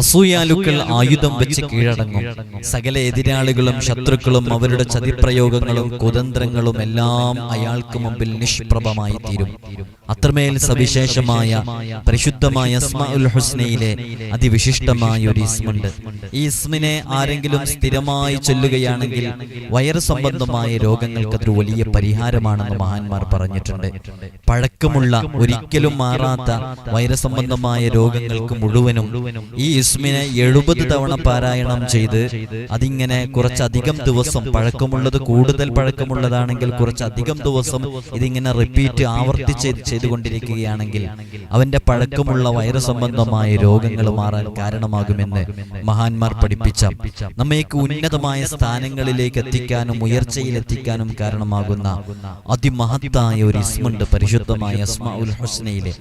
അസൂയാലുക്കൾ ആയുധം വെച്ച് കീഴടങ്ങും. സകല എതിരാളികളും ശത്രുക്കളും അവരുടെ ചതിപ്രയോഗങ്ങളും കുതന്ത്രങ്ങളും എല്ലാം അയാൾക്ക് മുമ്പിൽ നിഷ്പ്രഭമായി തീരും അത്രമേൽ സവിശേഷമായ പരിശുദ്ധമായ ഇസ്മാഉൽ ഹുസ്നയിലെ അതിവിശിഷ്ടമായ ഒരു ഇസ്മുണ്ട്. ഈ ഇസ്മിനെ ആരെങ്കിലും സ്ഥിരമായി ചൊല്ലുകയാണെങ്കിൽ വയറ് സംബന്ധമായ രോഗങ്ങൾക്ക് അതൊരു വലിയ പരിഹാരമാണെന്ന് മഹാന്മാർ പറഞ്ഞിട്ടുണ്ട്. പഴക്കമുള്ള ഒരിക്കലും മാറാത്ത വൈരസംബന്ധമായ രോഗങ്ങൾക്ക് മുഴുവനും ഈ ഇസ്മിനെ എഴുപത് തവണ പാരായണം ചെയ്ത് അതിങ്ങനെ കുറച്ചധികം ദിവസം പഴക്കമുള്ളത് കൂടുതൽ പഴക്കമുള്ളതാണെങ്കിൽ കുറച്ചധികം ദിവസം ഇതിങ്ങനെ റിപ്പീറ്റ് ആവർത്തിച്ച് ചെയ്തുകൊണ്ടിരിക്കുകയാണെങ്കിൽ അവന്റെ പഴക്കമുള്ള വൈറസ് സംബന്ധമായ രോഗങ്ങൾ മാറാൻ കാരണമാകുമെന്ന് മഹാന്മാർ പഠിപ്പിച്ച നമ്മേക്ക് ഉന്നതമായ സ്ഥാനങ്ങളിലേക്ക് എത്തിക്കാനും ഉയർച്ചയിൽ എത്തിക്കാനും കാരണമാകുന്ന അതിമഹത്തായ ഒരു ഇസ്മുണ്ട് പരിശുദ്ധമായ അസ്മാഉൽ ഹുസ്നയിലെ.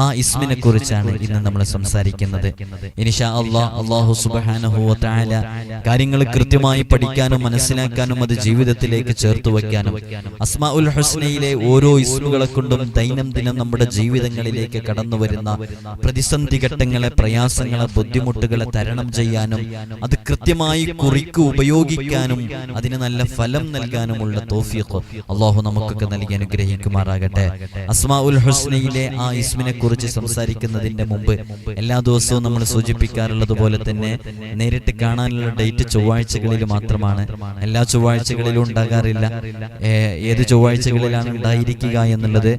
ആ ഇസ്മിനെ കുറിച്ചാണ് ഇന്ന് നമ്മൾ സംസാരിക്കുന്നത്. ഇനിഷാ അള്ളാഹ് അള്ളാഹു സുബാനഹു താല കാര്യങ്ങൾ കൃത്യമായി പഠിക്കാനും മനസ്സിലാക്കാനും അത് ജീവിതത്തിലേക്ക് ചേർത്ത് വയ്ക്കാനും അസ്മാ ഉൽ ഹുസ്നയിലെ ഓരോ ഇസ്മുകളെ കൊണ്ടും ദൈനംദിനം നമ്മുടെ ജീവിതങ്ങളിലേക്ക് കടന്നു വരുന്ന പ്രതിസന്ധി ഘട്ടങ്ങളെ പ്രയാസങ്ങളെ ബുദ്ധിമുട്ടുകളെ തരണം ചെയ്യാനും അത് കൃത്യമായി കുറിക്ക് ഉപയോഗിക്കാനും അതിന് നല്ല ഫലം നൽകാനുമുള്ള തോഫിയൊക്കെ അള്ളാഹു നമുക്കൊക്കെ നൽകി അനുഗ്രഹിക്കുമാറാകട്ടെ. അസ്മാ ഉൽ ഹുസ്നയിലെ ആ ഇസ്മിനെ കുറിച്ച് സംസാരിക്കുന്നതിന്റെ മുമ്പ് എല്ലാ ദിവസവും നമ്മൾ സൂചിപ്പിക്കാറുള്ളത് പോലെ തന്നെ നേരിട്ട് കാണാനുള്ള ഡേറ്റ് ചൊവ്വാഴ്ചകളിൽ മാത്രമാണ്. എല്ലാ ചൊവ്വാഴ്ചകളിലും ഉണ്ടാകാറില്ല. ഏത് ചൊവ്വാഴ്ചകളിലാണ് ഉണ്ടായിരിക്കുക എന്നുള്ളത്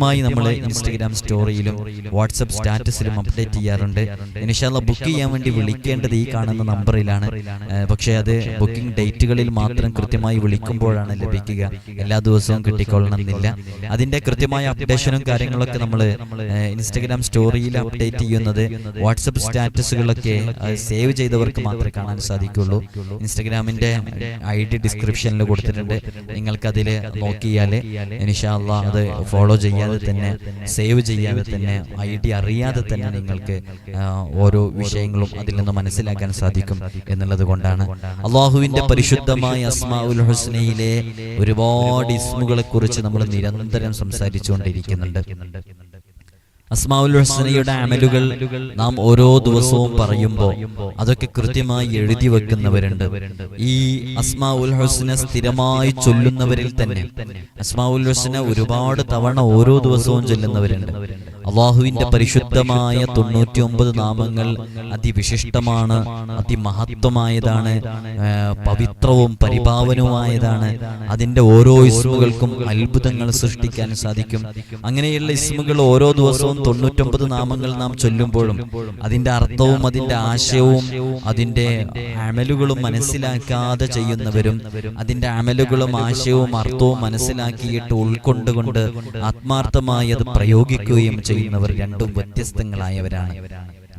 കൃത്യമായി നമ്മൾ ഇൻസ്റ്റഗ്രാം സ്റ്റോറിയിലും വാട്സപ്പ് സ്റ്റാറ്റസിലും അപ്ഡേറ്റ് ചെയ്യാറുണ്ട്. ഇനിഷാല്ല ബുക്ക് ചെയ്യാൻ വേണ്ടി വിളിക്കേണ്ടത് ഈ കാണുന്ന നമ്പറിലാണ്. പക്ഷേ അത് ബുക്കിംഗ് ഡേറ്റുകളിൽ മാത്രം കൃത്യമായി വിളിക്കുമ്പോഴാണ് ലഭിക്കുക. എല്ലാ ദിവസവും കിട്ടിക്കൊള്ളണമെന്നില്ല. അതിന്റെ കൃത്യമായ അപ്ഡേഷനും കാര്യങ്ങളൊക്കെ നമ്മൾ ഇൻസ്റ്റഗ്രാം സ്റ്റോറിയിൽ അപ്ഡേറ്റ് ചെയ്യുന്നത് വാട്സപ്പ് സ്റ്റാറ്റസുകളൊക്കെ സേവ് ചെയ്തവർക്ക് മാത്രമേ കാണാൻ സാധിക്കുള്ളൂ. ഇൻസ്റ്റഗ്രാമിന്റെ ഐ ഡി ഡിസ്ക്രിപ്ഷനിൽ കൊടുത്തിട്ടുണ്ട്. നിങ്ങൾക്കതിൽ നോക്കിയാൽ ഇനിഷാല്ല അത് ഫോളോ ചെയ്യാതെ തന്നെ സേവ് ചെയ്യാതെ തന്നെ ഐ ഡി അറിയാതെ തന്നെ നിങ്ങൾക്ക് ഓരോ വിഷയങ്ങളും അതിൽ നിന്ന് മനസ്സിലാക്കാൻ സാധിക്കും എന്നുള്ളത് കൊണ്ടാണ്. അള്ളാഹുവിന്റെ പരിശുദ്ധമായ അസ്മാഉൽ ഹുസ്നയിലെ ഒരുപാട് ഇസ്മുകളെ കുറിച്ച് നമ്മൾ നിരന്തരം സംസാരിച്ചുകൊണ്ടിരിക്കുന്നുണ്ട്. അസ്മാഉൽ ഹുസ്നയുടെ അമലുകൾ നാം ഓരോ ദിവസവും പറയുമ്പോൾ അതൊക്കെ കൃത്യമായി എഴുതി വെക്കുന്നവരുണ്ട്. ഈ അസ്മാവുൽ ഹുസ്ന സ്ഥിരമായി ചൊല്ലുന്നവരിൽ തന്നെ. അസ്മാവുൽ ഹുസ്ന ഒരുപാട് തവണ ഓരോ ദിവസവും ചൊല്ലുന്നവരുണ്ട്. അള്ളാഹുവിന്റെ പരിശുദ്ധമായ തൊണ്ണൂറ്റി ഒമ്പത് നാമങ്ങൾ അതിവിശിഷ്ടമാണ് അതിമഹത്വമായതാണ് പവിത്രവും പരിപാവനവുമായതാണ് അതിന്റെ ഓരോ ഇസ്മുകൾക്കും അത്ഭുതങ്ങൾ സൃഷ്ടിക്കാൻ സാധിക്കും. അങ്ങനെയുള്ള ഇസ്മുകൾ ഓരോ ദിവസവും തൊണ്ണൂറ്റൊമ്പത് നാമങ്ങൾ നാം ചൊല്ലുമ്പോഴും അതിന്റെ അർത്ഥവും അതിന്റെ ആശയവും അതിന്റെ അമലുകളും മനസ്സിലാക്കാതെ ചെയ്യുന്നവരും അതിന്റെ അമലുകളും ആശയവും അർത്ഥവും മനസ്സിലാക്കിയിട്ട് ഉൾക്കൊണ്ടുകൊണ്ട് ആത്മാർത്ഥമായി അത് പ്രയോഗിക്കുകയും ചെയ്യുന്നവർ രണ്ടും വ്യത്യസ്തങ്ങളായവരാണ്.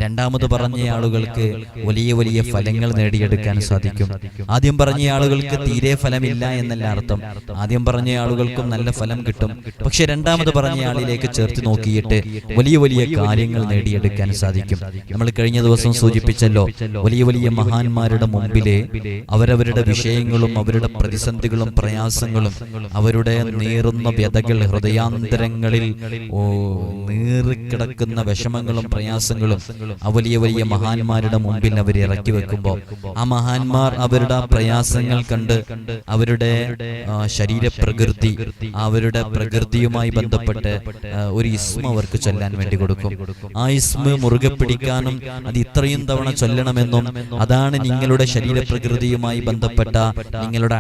രണ്ടാമത് പറഞ്ഞ ആളുകൾക്ക് വലിയ വലിയ ഫലങ്ങൾ നേടിയെടുക്കാൻ സാധിക്കും. ആദ്യം പറഞ്ഞ ആളുകൾക്ക് തീരെ ഫലമില്ല എന്നല്ല അർത്ഥം. ആദ്യം പറഞ്ഞ ആളുകൾക്കും നല്ല ഫലം കിട്ടും. പക്ഷെ രണ്ടാമത് പറഞ്ഞ ആളിലേക്ക് ചേർത്ത് നോക്കിയിട്ട് വലിയ വലിയ കാര്യങ്ങൾ നേടിയെടുക്കാൻ സാധിക്കും. നമ്മൾ കഴിഞ്ഞ ദിവസം സൂചിപ്പിച്ചല്ലോ വലിയ വലിയ മഹാന്മാരുടെ മുമ്പിലെ അവരവരുടെ വിഷയങ്ങളും അവരുടെ പ്രതിസന്ധികളും പ്രയാസങ്ങളും അവരുടെ നീറുന്ന വ്യതകൾ ഹൃദയാന്തരങ്ങളിൽ ഓ നീറിക്കിടക്കുന്ന വിഷമങ്ങളും പ്രയാസങ്ങളും ആ വലിയ വലിയ മഹാന്മാരുടെ മുമ്പിൽ അവർ ഇറക്കി വെക്കുമ്പോൾ ആ മഹാന്മാർ അവരുടെ പ്രയാസങ്ങൾ കണ്ട് അവരുടെ ശരീരപ്രകൃതി അവരുടെ പ്രകൃതിയുമായി ബന്ധപ്പെട്ട് ഒരു ഇസ്മ അവർക്ക് ചൊല്ലാൻ വേണ്ടി കൊടുക്കും. ആ ഇസ്മ മുറുകെ പിടിക്കാനും അത് ഇത്രയും തവണ ചൊല്ലണമെന്നും അതാണ് നിങ്ങളുടെ ശരീരപ്രകൃതിയുമായി ബന്ധപ്പെട്ട നിങ്ങളുടെ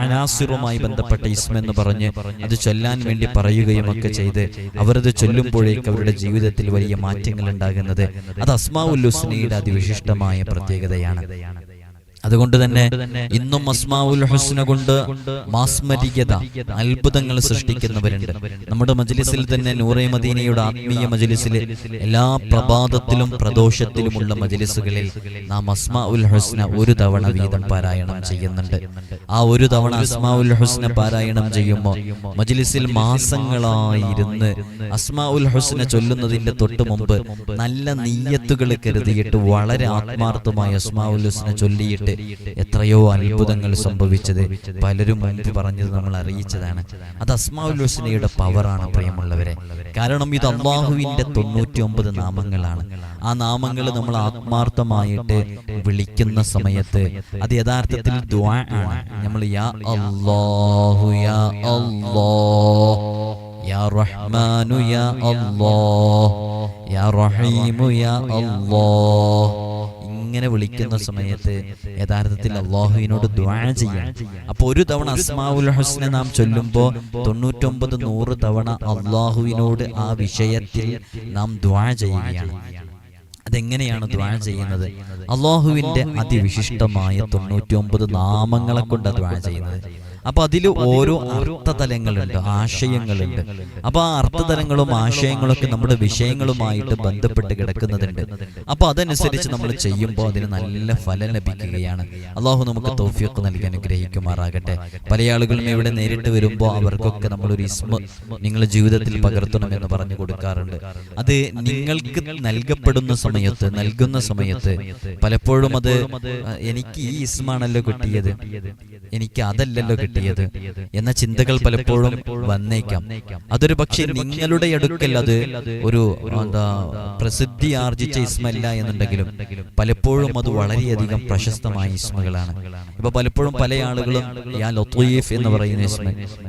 അനാസിറുമായി ബന്ധപ്പെട്ട ഇസ്മ എന്ന് പറഞ്ഞ് അത് ചൊല്ലാൻ വേണ്ടി പറയുകയും ഒക്കെ ചെയ്ത് അവരത് ചൊല്ലുമ്പോഴേക്ക് അവരുടെ ജീവിതത്തിൽ വലിയ മാറ്റങ്ങൾ ഉണ്ടാകുന്നത് അത് അസ്മാവുല്ലുസ്നയുടെ അതിവിശിഷ്ടമായ പ്രത്യേകതയാണ്. അതുകൊണ്ട് തന്നെ ഇന്നും അസ്മാവുൽ ഹുസ്ന കൊണ്ട് മാസ്മരികത അത്ഭുതങ്ങൾ സൃഷ്ടിക്കുന്നവരുണ്ട്. നമ്മുടെ മജ്ലിസിൽ തന്നെ നൂറെ മദീനയുടെ ആത്മീയ മജ്ലിസിൽ എല്ലാ പ്രഭാതത്തിലും പ്രദോഷത്തിലുമുള്ള മജ്ലിസുകളിൽ നാം അസ്മാഉൽ ഹുസ്ന ഒരു തവണ വീതം പാരായണം ചെയ്യുന്നുണ്ട്. ആ ഒരു തവണ അസ്മാഉൽ ഹുസ്ന പാരായണം ചെയ്യുമ്പോൾ മജ്ലിസിൽ മാസങ്ങളായിരുന്ന് അസ്മാഉൽ ഹുസ്ന ചൊല്ലുന്നതിന്റെ തൊട്ട് മുമ്പ് നല്ല നീയത്തുകൾ കരുതിയിട്ട് വളരെ ആത്മാർത്ഥമായി അസ്മാഉൽ ഹുസ്ന ചൊല്ലിയിട്ട് എത്രയോ അത്ഭുതങ്ങൾ സംഭവിച്ചത് പലരും മുൻപ് പറഞ്ഞത് നമ്മൾ അറിയിച്ചതാണ്. അത് അസ്മാഉൽ ഹുസ്നയുടെ പവറാണ് പ്രിയമുള്ളവരെ. കാരണം ഇത് അള്ളാഹുവിന്റെ തൊണ്ണൂറ്റി ഒമ്പത് നാമങ്ങളാണ്. ആ നാമങ്ങൾ നമ്മൾ ആത്മാർത്ഥമായിട്ട് വിളിക്കുന്ന സമയത്ത് അത് യഥാർത്ഥത്തിൽ ആണ്. നമ്മൾ യാ അല്ലാഹു യാ അല്ലാഹ് യാ റഹ്മാനു യാ അല്ലാഹ് യാ റഹീമു യാ അല്ലാഹ് ഇങ്ങനെ വിളിക്കുന്ന സമയത്ത് യഥാർത്ഥത്തിൽ അള്ളാഹുവിനോട് ദ്വാ ചെയ്യാം. അപ്പൊ ഒരു തവണ അസ്മാവുൽ ഹുസ്ന നാം ചൊല്ലുമ്പോൾ തൊണ്ണൂറ്റൊമ്പത് നൂറ് തവണ അള്ളാഹുവിനോട് ആ വിഷയത്തിൽ നാം ദ്വാ ചെയ്യുകയാണ്. അതെങ്ങനെയാണ് ദ്വാ ചെയ്യുന്നത്? അള്ളാഹുവിന്റെ അതിവിശിഷ്ടമായ തൊണ്ണൂറ്റി ഒമ്പത് നാമങ്ങളെ കൊണ്ട് ദ്വാ ചെയ്യുന്നത്. അപ്പൊ അതിൽ ഓരോ അർത്ഥതലങ്ങളുണ്ട് ആശയങ്ങളുണ്ട്. അപ്പൊ ആ അർത്ഥതലങ്ങളും ആശയങ്ങളും ഒക്കെ നമ്മുടെ വിഷയങ്ങളുമായിട്ട് ബന്ധപ്പെട്ട് കിടക്കുന്നതുണ്ട് അപ്പൊ അതനുസരിച്ച് നമ്മൾ ചെയ്യുമ്പോൾ അതിന് നല്ല ഫലം ലഭിക്കുകയാണ്. അള്ളാഹു നമുക്ക് തോഫിയൊക്കെ നൽകി അനുഗ്രഹിക്കുമാറാകട്ടെ. പല ആളുകളും ഇവിടെ നേരിട്ട് വരുമ്പോൾ അവർക്കൊക്കെ നമ്മളൊരു ഇസ്മ നിങ്ങളുടെ ജീവിതത്തിൽ പകർത്തണം എന്ന് പറഞ്ഞു കൊടുക്കാറുണ്ട്. അത് നിങ്ങൾക്ക് നൽകപ്പെടുന്ന സമയത്ത് നൽകുന്ന സമയത്ത് പലപ്പോഴും അത് എനിക്ക് ഈ ഇസ്മാണല്ലോ കിട്ടിയത്. എനിക്ക് അതല്ലല്ലോ കിട്ടിയത് എന്ന ചിന്തകൾ പലപ്പോഴും വന്നേക്കാം. അതൊരു പക്ഷേ നിങ്ങളുടെ അടുക്കൽ അത് ഒരു എന്താ പ്രസിദ്ധി ആർജിച്ച ഇസ്മല്ല എന്നുണ്ടെങ്കിലും പലപ്പോഴും അത് വളരെയധികം പ്രശസ്തമായ ഇസ്മകളാണ്. ഇപ്പൊ പലപ്പോഴും പല ആളുകളും യാ ലത്തീഫ് എന്ന് പറയുന്ന ഇസ്മ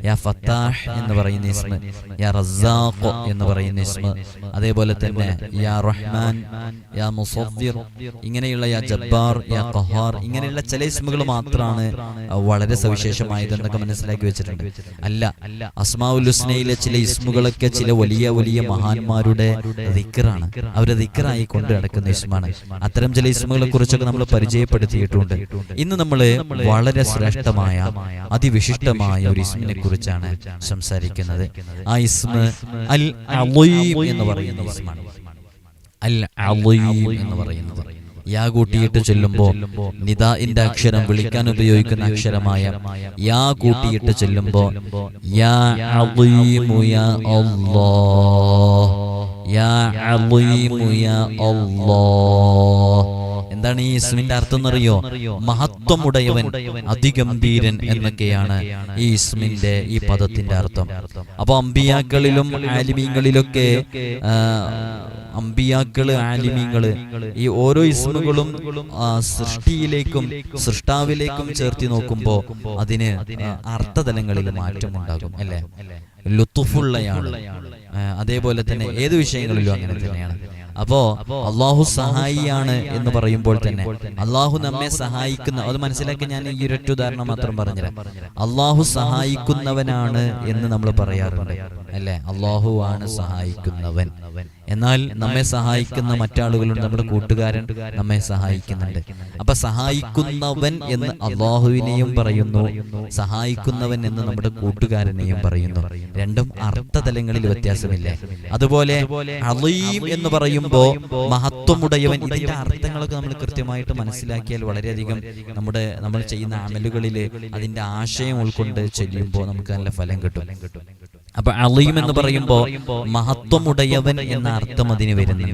യാ ഫത്താഹ് എന്ന് പറയുന്ന ഇസ്മ യാ റസാഖ് എന്ന് പറയുന്ന ഇസ്മ അതേപോലെ തന്നെ യാ റഹ്മാൻ യാ മുസഫിർ ഇങ്ങനെയുള്ള യാ ജബ്ബാർ യാ ഖഹാർ ഇങ്ങനെയുള്ള ചില ഇസ്മുകൾ മാത്രമാണ് വളരെ സവിശേഷമായതെന്നൊക്കെ മനസ്സിലാക്കി വെച്ചിട്ടുണ്ട്. അല്ല അസ്മാഉൽ ഹുസ്നയിലെ ചില ഇസ്മുകളൊക്കെ ചില വലിയ വലിയ മഹാന്മാരുടെ ദിക്കറാണ് അവരെ ദിക്കറായി കൊണ്ട് നടക്കുന്ന ഇസ്മാണ്. അത്തരം ചില ഇസ്മുകളെ കുറിച്ചൊക്കെ നമ്മൾ പരിചയപ്പെടുത്തിയിട്ടുണ്ട്. ഇന്ന് നമ്മൾ വളരെ ശ്രേഷ്ഠമായ അതിവിശിഷ്ടമായ ഒരു ഇസ്മിനെ കുറിച്ചാണ് സംസാരിക്കുന്നത്. ആ ഇസ്മ അൽ എന്ന് പറയുന്ന ഇസ്മാണ്. അൽ എന്ന് പറയുന്നത്. യാ കൂട്ടിയിട്ട് ചൊല്ലുമ്പോ നിദാഇന്റെ അക്ഷരം വിളിക്കാൻ ഉപയോഗിക്കുന്ന അക്ഷരമായ യാ കൂട്ടിയിട്ട് ചെല്ലുമ്പോ യാ അളീമു യാ അല്ലാഹ്. യാ യാ അല്ലാഹ്. എന്താണ് ഈ ഇസ്മിന്റെ അർത്ഥം എന്നറിയോ? മഹത്വമുടയവൻ അതിഗംഭീരൻ എന്നൊക്കെയാണ് ഈ ഇസ്മിന്റെ ഈ പദത്തിന്റെ അർത്ഥം. അപ്പൊ അമ്പിയാക്കളിലും ആലിമീങ്ങളിലൊക്കെ അമ്പിയാക്കൾ ആലിമീങ്ങൾ ഈ ഓരോ ഇസ്മുകളും സൃഷ്ടിയിലേക്കും സൃഷ്ടാവിലേക്കും ചേർത്തി നോക്കുമ്പോ അതിന് അർത്ഥതലങ്ങളിൽ മാറ്റമുണ്ടാകും അല്ലെ? ലുത്തുഫുള്ളയാണ്. അതേപോലെ തന്നെ ഏത് വിഷയങ്ങളിലും അങ്ങനെ തന്നെയാണ്. അപ്പോ അള്ളാഹു സഹായിയാണ് എന്ന് പറയുമ്പോൾ തന്നെ. അള്ളാഹു നമ്മെ സഹായിക്കുന്ന അത് മനസ്സിലാക്കി ഞാൻ ഈ ഒരൊറ്റ ഉദാഹരണം മാത്രം പറഞ്ഞുതരാം. അള്ളാഹു സഹായിക്കുന്നവനാണ് എന്ന് നമ്മൾ പറയാറുണ്ട്. അല്ലെ? അള്ളാഹു ആണ് സഹായിക്കുന്നവൻ. എന്നാൽ നമ്മെ സഹായിക്കുന്ന മറ്റാളുകളുണ്ട് നമ്മുടെ കൂട്ടുകാരൻ നമ്മെ സഹായിക്കുന്നുണ്ട്. അപ്പൊ സഹായിക്കുന്നവൻ എന്ന് അള്ളാഹുവിനെയും പറയുന്നു. സഹായിക്കുന്നവൻ എന്ന് നമ്മുടെ കൂട്ടുകാരനെയും പറയുന്നു. രണ്ടും അർത്ഥതലങ്ങളിൽ വ്യത്യാസമില്ലേ. അതുപോലെ അളീം എന്ന് പറയുമ്പോ മഹത്വമുടയവൻ ഇതിന്റെ അർത്ഥങ്ങളൊക്കെ നമ്മൾ കൃത്യമായിട്ട് മനസ്സിലാക്കിയാൽ വളരെയധികം നമ്മുടെ നമ്മൾ ചെയ്യുന്ന അമലുകളിൽ അതിന്റെ ആശയം ഉൾക്കൊണ്ട് ചെല്ലുമ്പോൾ നമുക്ക് നല്ല ഫലം കിട്ടും. അപ്പൊ അലീം എന്ന് പറയുമ്പോ മഹത്വമുടയവൻ എന്ന അർത്ഥം അതിന് വരുന്നു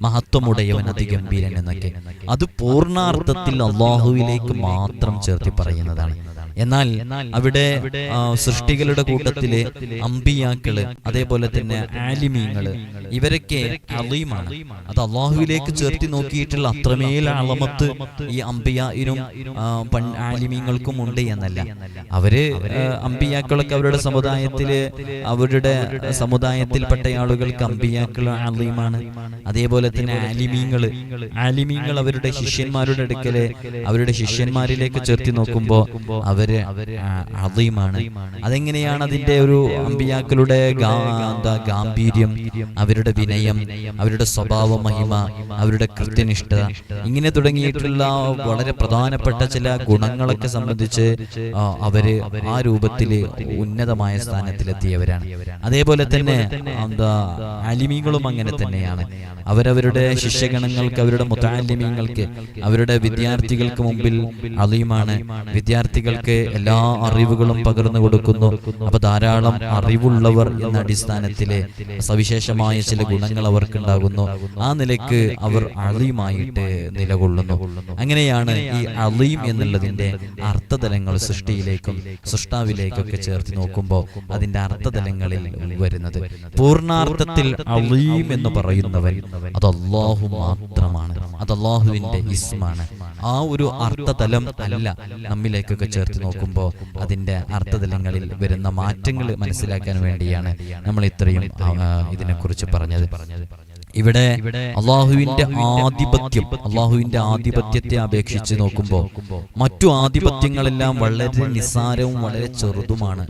മഹത്വമുടയവൻ അതിഗംഭീരൻ എന്നൊക്കെ. അത് പൂർണാർത്ഥത്തിൽ അള്ളാഹുവിലേക്ക് മാത്രം ചേർത്തി പറയുന്നതാണ്. എന്നാൽ അവിടെ സൃഷ്ടികളുടെ കൂട്ടത്തിലെ അമ്പിയാക്കൾ അതേപോലെ തന്നെ ആലിമീങ്ങൾ ഇവരൊക്കെ അലീമാണ്. അത് അള്ളാഹുവിലേക്ക് ചേർത്തി നോക്കിയിട്ടുള്ള അത്രമേൽ അളമത്ത് ഈ അമ്പിയും ആലിമീങ്ങൾക്കും ഉണ്ട് എന്നല്ല. അവർ അമ്പിയാക്കളൊക്കെ അവരുടെ സമുദായത്തിൽ അവരുടെ സമുദായത്തിൽപ്പെട്ട ആളുകൾക്ക് അമ്പിയാക്കൾ അലീമാണ്. അതേപോലെ തന്നെ ആലിമീങ്ങൾ. ആലിമീങ്ങൾ അവരുടെ ശിഷ്യന്മാരുടെ അടുക്കൽ അവരുടെ ശിഷ്യന്മാരിലേക്ക് ചേർത്തി നോക്കുമ്പോ അവർ അതീമാണ് അതെങ്ങനെയാണ് അതിന്റെ ഒരു അമ്പിയാക്കളുടെ ഗാംഭീര്യം അവരുടെ വിനയം അവരുടെ സ്വഭാവ മഹിമ അവരുടെ കൃത്യനിഷ്ഠ. ഇങ്ങനെ തുടങ്ങിയിട്ടുള്ള വളരെ പ്രധാനപ്പെട്ട ചില ഗുണങ്ങളൊക്കെ സംബന്ധിച്ച് അവർ ആ രൂപത്തിൽ ഉന്നതമായ സ്ഥാനത്തിലെത്തിയവരാണ്. അതേപോലെ തന്നെ എന്താ അലിമികളും അങ്ങനെ തന്നെയാണ്. അവരവരുടെ ശിഷ്യഗണങ്ങൾക്ക് അവരുടെ മുത്താലിമ്യങ്ങൾക്ക് അവരുടെ വിദ്യാർത്ഥികൾക്ക് മുമ്പിൽ അലീമാണ്. വിദ്യാർത്ഥികൾക്ക് വിദ്യാർത്ഥികൾക്ക് എല്ലാ അറിവുകളും പകർന്നു കൊടുക്കുന്നു. അപ്പൊ ധാരാളം അറിവുള്ളവർ എന്ന അടിസ്ഥാനത്തിലെ സവിശേഷമായ ചില ഗുണങ്ങൾ അവർക്ക് ഉണ്ടാകുന്നു ആ നിലയ്ക്ക് അവർ അളിയുമായിട്ട് നിലകൊള്ളുന്നു. അങ്ങനെയാണ് ഈ അളിയും എന്നുള്ളതിന്റെ അർത്ഥതലങ്ങൾ സൃഷ്ടിയിലേക്കും സൃഷ്ടാവിലേക്കൊക്കെ ചേർത്ത് നോക്കുമ്പോൾ അതിന്റെ അർത്ഥതലങ്ങളിൽ വരുന്നത്. പൂർണാർത്ഥത്തിൽ അളിയും എന്ന് പറയുന്നവൻ അത് മാത്രമാണ്. അത് ഇസ്മാണ്. ആ ഒരു അർത്ഥതലം അല്ല നമ്മിലേക്കൊക്കെ ചേർത്ത് നോക്കുമ്പോൾ അതിന്റെ അർത്ഥതലങ്ങളിൽ വരുന്ന മാറ്റങ്ങൾ മനസ്സിലാക്കാൻ വേണ്ടിയാണ് നമ്മൾ ഇത്രയും ഇതിനെക്കുറിച്ച് പറഞ്ഞത്. ഇവിടെ അള്ളാഹുവിന്റെ ആധിപത്യം അള്ളാഹുവിന്റെ ആധിപത്യത്തെ അപേക്ഷിച്ച് നോക്കുമ്പോൾ മറ്റു ആധിപത്യങ്ങളെല്ലാം വളരെ നിസ്സാരവും വളരെ ചെറുതുമാണ്.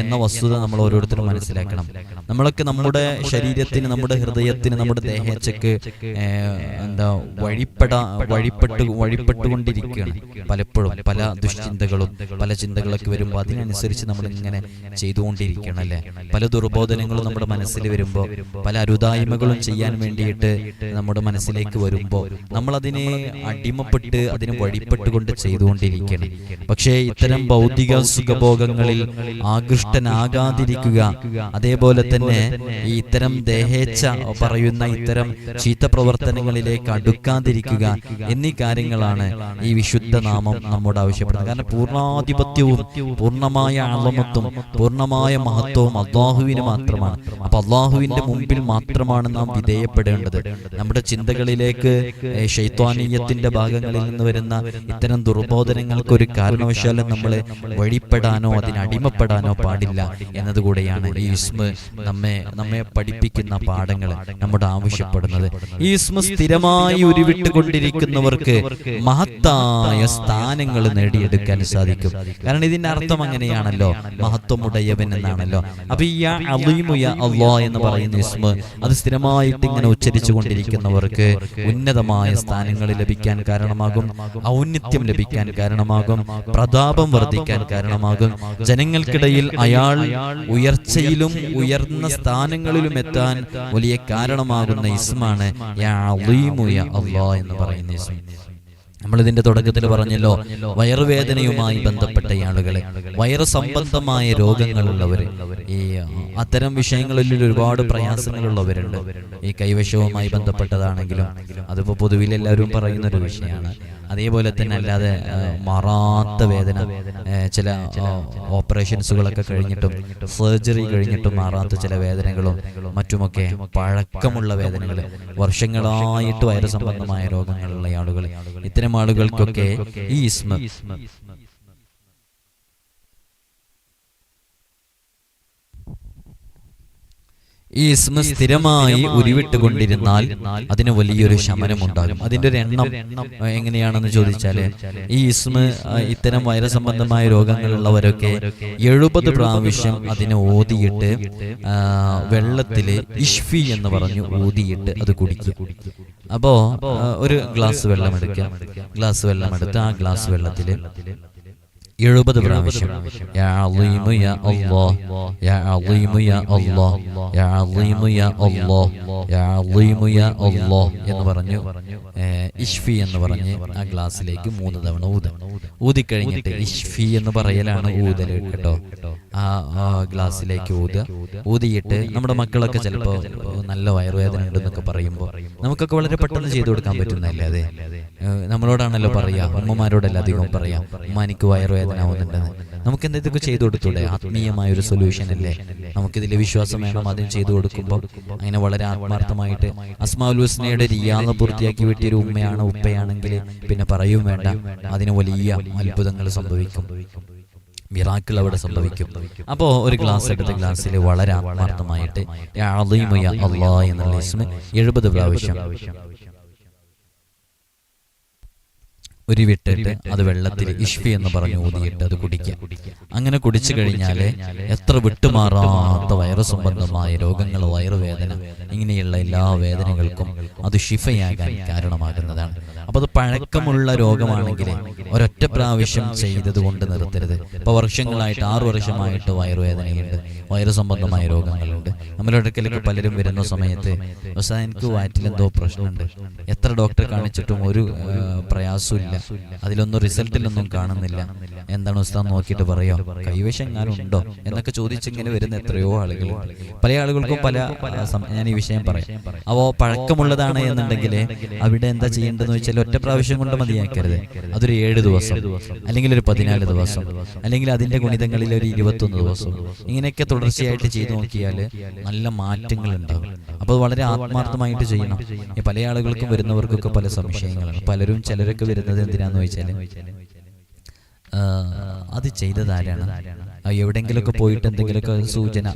എന്ന വസ്തുത നമ്മൾ ഓരോരുത്തരും മനസ്സിലാക്കണം. നമ്മളൊക്കെ നമ്മുടെ ശരീരത്തിന് നമ്മുടെ ഹൃദയത്തിന് നമ്മുടെ ദേഹച്ചക്ക് എന്താ വഴിപ്പെട വഴിപ്പെട്ട് വഴിപ്പെട്ടുകൊണ്ടിരിക്കുകയാണ്. പലപ്പോഴും പല ദുഷ്ചിന്തകളും പല ചിന്തകളൊക്കെ വരുമ്പോൾ അതിനനുസരിച്ച് നമ്മൾ ഇങ്ങനെ ചെയ്തുകൊണ്ടിരിക്കണം അല്ലെ? പല ദുർബോധനങ്ങളും നമ്മുടെ മനസ്സിൽ വരുമ്പോൾ പല അരുതായ്മകളും ചെയ്യാൻ വേണ്ടിയിട്ട് നമ്മുടെ മനസ്സിലേക്ക് വരുമ്പോൾ നമ്മൾ അതിനെ അടിമപ്പെട്ട് അതിന് വഴിപ്പെട്ടുകൊണ്ട് ചെയ്തുകൊണ്ടിരിക്കണം. പക്ഷേ ഇത്തരം ഭൗതിക സുഖഭോഗങ്ങളിൽ ആകൃഷ്ടനാകാതിരിക്കുക അതേപോലെ തന്നെ ഈ ഇത്തരം ദേഹേച്ഛ പറയുന്ന ഇത്തരം ചീത്ത പ്രവർത്തനങ്ങളിലേക്ക് അടുക്കാതിരിക്കുക എന്നീ കാര്യങ്ങളാണ് ഈ വിശുദ്ധ നാമം നമ്മോട് ആവശ്യപ്പെടുന്നത്. കാരണം പൂർണാധിപത്യവും പൂർണമായ അളമത്വം പൂർണമായ മഹത്വവും അള്ളാഹുവിന് മാത്രമാണ്. അപ്പൊ അള്ളാഹുവിന്റെ മുമ്പിൽ മാത്രമാണ് നാം വിധേയപ്പെടേണ്ടത്. നമ്മുടെ ചിന്തകളിലേക്ക് ശൈത്വാനീയത്തിന്റെ ഭാഗങ്ങളിൽ നിന്ന് വരുന്ന ഇത്തരം ദുർബോധനങ്ങൾക്ക് ഒരു കാരണവശാലും നമ്മളെ വഴിപ്പെടാനോ അതിനടിമപ്പെടാനോ പാടില്ല എന്നതുകൂടെയാണ് ഈ ഇസ്മ നമ്മെ നമ്മെ പഠിപ്പിക്കുന്ന പാഠങ്ങൾ നമ്മുടെ ആവശ്യപ്പെടുന്നത്. ഈ ഇസ്മ സ്ഥിരമായി ഉരുവിട്ടുകൊണ്ടിരിക്കുന്നവർക്ക് മഹത്തായ സ്ഥാനങ്ങൾ നേടിയെടുക്കാൻ സാധിക്കും. കാരണം ഇതിന്റെ അർത്ഥം അങ്ങനെയാണല്ലോ. മഹത്വമുടയവൻ എന്നാണല്ലോ. അപ്പൊ ഈ അലീമുയ അള്ളാ എന്ന് പറയുന്ന ഇസ്മ അത് സ്ഥിരമായിട്ട് ഇങ്ങനെ ഉച്ചരിച്ചു കൊണ്ടിരിക്കുന്നവർക്ക് ഉന്നതമായ സ്ഥാനങ്ങൾ ലഭിക്കാൻ കാരണമാകും. ഔന്നിത്യം ലഭിക്കാൻ കാരണമാകും. പ്രതാപം വർദ്ധിക്കാൻ കാരണമാകും. ജനങ്ങൾക്കിടയിൽ അയാൾ ഉയർച്ചയിലും ഉയർന്ന സ്ഥാനങ്ങളിലും എത്താൻ വലിയ കാരണമാകുന്ന ഇസ്മാണ് യാ യാ അള്ളാ എന്ന് പറയുന്ന ഇസ്മ നമ്മൾ ഇതിന്റെ തുടക്കത്തിൽ പറഞ്ഞല്ലോ വയറുവേദനയുമായി ബന്ധപ്പെട്ട ആളുകളെ വയറു സംബന്ധമായ രോഗങ്ങളുള്ളവർ ഈ അത്തരം വിഷയങ്ങളിൽ ഒരുപാട് പ്രയാസങ്ങളുള്ളവരുണ്ട്. ഈ കൈവശവുമായി ബന്ധപ്പെട്ടതാണെങ്കിലും അതിപ്പോ പൊതുവിൽ എല്ലാവരും പറയുന്ന ഒരു വിഷയമാണ്. അതേപോലെ തന്നെ അല്ലാതെ മാറാത്ത വേദന ചില ഓപ്പറേഷൻസുകളൊക്കെ കഴിഞ്ഞിട്ടും സർജറി കഴിഞ്ഞിട്ടും മാറാത്ത ചില വേദനകളും മറ്റുമൊക്കെ പഴക്കമുള്ള വേദനകൾ വർഷങ്ങളായിട്ട് വയറു സംബന്ധമായ രോഗങ്ങളുള്ള ആളുകൾ ഇത്തരം ആളുകൾക്കൊക്കെ ഈ ഇസ്മ. ഈ ഇസ്മ സ്ഥിരമായി ഉരുവിട്ടുകൊണ്ടിരുന്നാൽ അതിന് വലിയൊരു ശമനമുണ്ടാകും. അതിന്റെ ഒരു എണ്ണം എങ്ങനെയാണെന്ന് ചോദിച്ചാൽ ഈ ഇസ്മ ഇത്തരം വൈറസ് സംബന്ധമായ രോഗങ്ങളുള്ളവരൊക്കെ എഴുപത് പ്രാവശ്യം അതിനെ ഓതിയിട്ട് വെള്ളത്തിൽ വെള്ളത്തിൽ ഇഷ്ഫി എന്ന് പറഞ്ഞു ഊതിയിട്ട് അത് കുടിക്കുക. അപ്പോ ഒരു ഗ്ലാസ് വെള്ളം എടുക്കുക. ഗ്ലാസ് വെള്ളം എടുത്ത് ആ ഗ്ലാസ് വെള്ളത്തിൽ എഴുപത് പ്രാവശ്യം. യാ യാ അല്ലാഹ്. യാ യാ അല്ലാഹ്. യാ യാ അല്ലാഹ്. യാ യാ അല്ലാഹ് എന്ന് പറഞ്ഞു ഇഷ്ഫി എന്ന് പറഞ്ഞ് ആ ഗ്ലാസ്സിലേക്ക് മൂന്ന് തവണ ഊതും. കഴിഞ്ഞിട്ട് ഇഷ്ഫി എന്ന് പറയലാണ് ഊതൽ കേട്ടോ. ആ ആ ഗ്ലാസ്സിലേക്ക് ഊതുക. ഊതിയിട്ട് നമ്മുടെ മക്കളൊക്കെ ചിലപ്പോൾ നല്ല വയറുവേദന ഉണ്ടെന്നൊക്കെ പറയുമ്പോൾ നമുക്കൊക്കെ വളരെ പെട്ടെന്ന് ചെയ്തു കൊടുക്കാൻ പറ്റുന്നതല്ലേ അതെ? നമ്മളോടാണല്ലോ പറയാ അമ്മമാരോടല്ല അധികം പറയാം? ഉമ്മ എനിക്ക് വയറുവേദന ആവുന്നുണ്ടെന്ന് നമുക്ക് എന്തെങ്കിലുമൊക്കെ ചെയ്തു കൊടുത്തൂടെ? ആത്മീയമായ ഒരു സൊല്യൂഷൻ അല്ലേ? നമുക്കിതിൽ വിശ്വാസം വേണം അതിന് ചെയ്തു കൊടുക്കുമ്പോൾ അങ്ങനെ വളരെ ആത്മാർത്ഥമായിട്ട് അസ്മാഉൽ ഹുസ്നയുടെ റിയാദ പൂർത്തിയാക്കി വീട്ടിയൊരു ഉമ്മയാണ് ഉപ്പയാണെങ്കിൽ പിന്നെ പറയും വേണ്ട. അതിന് വലിയ അത്ഭുതങ്ങൾ സംഭവിക്കും. മിറാക്കിൾ അവിടെ സംഭവിക്കും. അപ്പോ ഒരു ഗ്ലാസ് എടുത്ത ഗ്ലാസ്സിൽ വളരെ ആത്മാർത്ഥമായിട്ട് അല്ലാ എന്നുള്ള ഇസ്മ എഴുപത് പ്രാവശ്യം. ഒരു വിട്ടിട്ട് അത് വെള്ളത്തിൽ ഇഷ്ഫി എന്ന് പറഞ്ഞ് ഊതിയിട്ട് അത് കുടിക്കുക. അങ്ങനെ കുടിച്ചു കഴിഞ്ഞാൽ എത്ര വിട്ടുമാറാത്ത വൈറസ് സംബന്ധമായ രോഗങ്ങൾ വയറുവേദന ഇങ്ങനെയുള്ള എല്ലാ വേദനകൾക്കും അത് ഷിഫയാകാൻ കാരണമാകുന്നതാണ്. അപ്പൊ അത് പഴക്കമുള്ള രോഗമാണെങ്കിൽ ഒരൊറ്റ പ്രാവശ്യം ചെയ്തത് കൊണ്ട് നിർത്തരുത്. ഇപ്പൊ വർഷങ്ങളായിട്ട് ആറു വർഷമായിട്ട് വയറുവേദനയുണ്ട്. വയറു സംബന്ധമായ രോഗങ്ങളുണ്ട്. നമ്മുടെ അടുക്കലേക്ക് പലരും വരുന്ന സമയത്ത് "ഉസ്താദ്, എനിക്ക് വയറ്റിലെന്തോ പ്രശ്നമുണ്ട്. എത്ര ഡോക്ടറെ കാണിച്ചിട്ടും ഒരു പ്രയാസമില്ല അതിലൊന്നും റിസൾട്ടിലൊന്നും കാണുന്നില്ല. എന്താണ് ഉസ്താൻ നോക്കിയിട്ട് പറയോ? കൈവശം എങ്ങാനുണ്ടോ എന്നൊക്കെ ചോദിച്ചിങ്ങനെ വരുന്ന എത്രയോ ആളുകൾ. പല ആളുകൾക്കും പല ഞാൻ ഈ വിഷയം പറയാം. അപ്പോൾ പഴക്കമുള്ളതാണ് എന്നുണ്ടെങ്കിൽ അവിടെ എന്താ ചെയ്യേണ്ടതെന്ന് വെച്ചാൽ ഒറ്റ പ്രാവശ്യം കൊണ്ട് മതിയാക്കരുത്. അതൊരു ഏഴ് ദിവസം. അല്ലെങ്കിൽ ഒരു പതിനാല് ദിവസം. അല്ലെങ്കിൽ അതിന്റെ ഗുണിതങ്ങളിൽ ഒരു ഇരുപത്തൊന്ന് ദിവസം. ഇങ്ങനെയൊക്കെ തുടർച്ചയായിട്ട് ചെയ്തു നോക്കിയാൽ നല്ല മാറ്റങ്ങൾ ഉണ്ടാവും അപ്പോൾ വളരെ ആത്മാർത്ഥമായിട്ട് ചെയ്യണം. ഈ പല ആളുകൾക്കും വരുന്നവർക്കൊക്കെ പല സംശയങ്ങളാണ്. പലരും ചിലരൊക്കെ വരുന്നത് എന്തിനാന്ന് ചോദിച്ചാൽ അത് ചെയ്തത് ആരാണ് ആ, എവിടെയെങ്കിലുമൊക്കെ പോയിട്ട് എന്തെങ്കിലുമൊക്കെ സൂചന